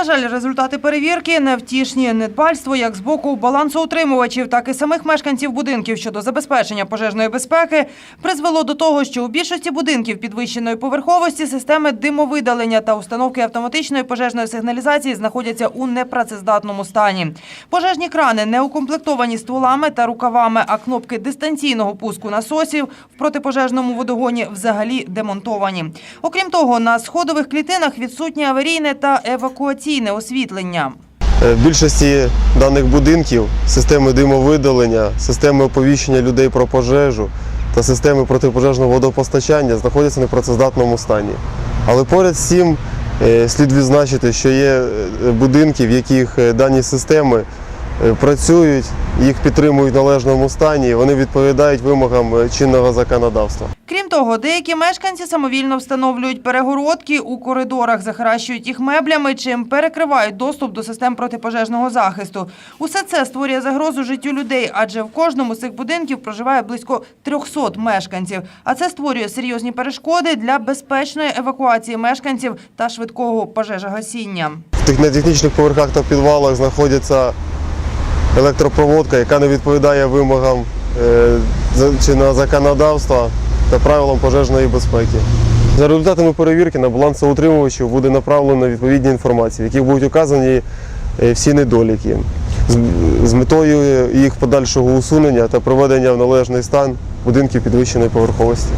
На жаль, результати перевірки невтішні недбальство як з боку балансоутримувачів, так і самих мешканців будинків щодо забезпечення пожежної безпеки призвело до того, що у більшості будинків підвищеної поверховості системи димовидалення та установки автоматичної пожежної сигналізації знаходяться у непрацездатному стані. Пожежні крани не укомплектовані стволами та рукавами, а кнопки дистанційного пуску насосів в протипожежному водогоні взагалі демонтовані. Окрім того, на сходових клітинах відсутнє аварійне та евакуаційне освітлення. Е, В більшості даних будинків системи димовидалення, системи оповіщення людей про пожежу та системи протипожежного водопостачання знаходяться в непрацездатному стані. Але поряд з цим е, слід відзначити, що є е, будинки, в яких дані системи працюють, їх підтримують в належному стані, вони відповідають вимогам чинного законодавства. Того, деякі мешканці самовільно встановлюють перегородки у коридорах, захаращують їх меблями, чим перекривають доступ до систем протипожежного захисту. Усе це створює загрозу життю людей, адже в кожному з цих будинків проживає близько 300 мешканців. А це створює серйозні перешкоди для безпечної евакуації мешканців та швидкого пожежогасіння. На технічних поверхах та підвалах знаходиться електропроводка, яка не відповідає вимогам е, за- чинного законодавства та правилам пожежної безпеки. За результатами перевірки на балансоутримувачів буде направлено відповідні інформації, в яких будуть указані е, всі недоліки з, метою їх подальшого усунення та приведення в належний стан будинків підвищеної поверховості.